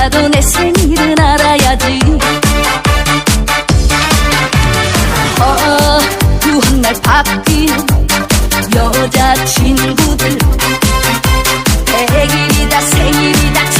나도 내 생일은 알아야지. 어, 어두한날 바뀐 여자친구들. 생일이다 생일이다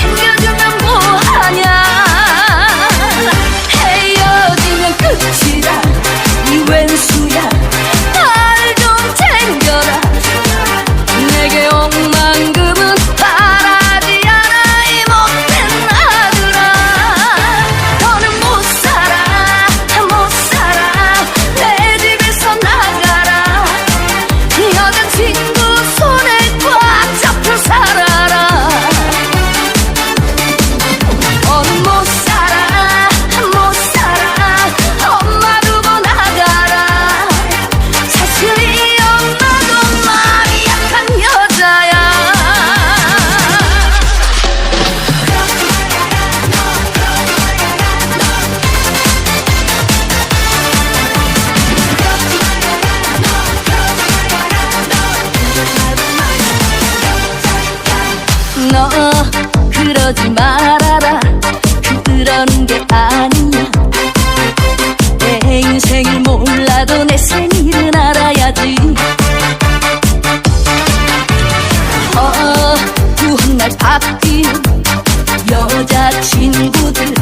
너 그러지 말아라. 그런 게 아니야. 내 인생을 몰라도 내 생일은 알아야지. 어, 구한 날 바뀐 여자친구들.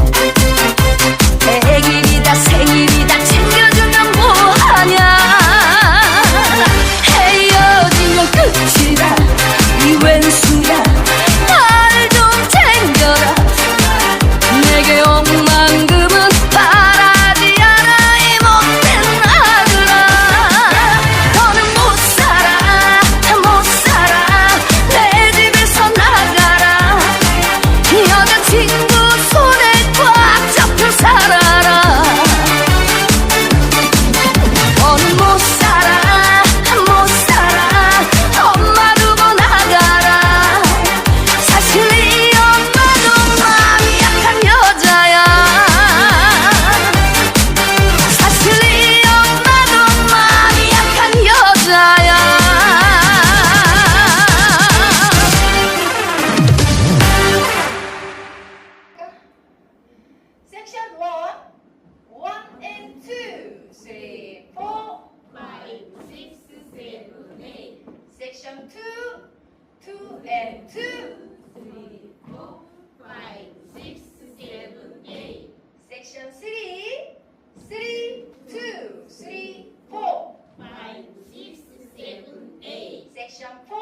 two, two and two. Three, four, five, six, seven, eight. Section three, three, two, three, four. Five, six, seven, eight. Section four.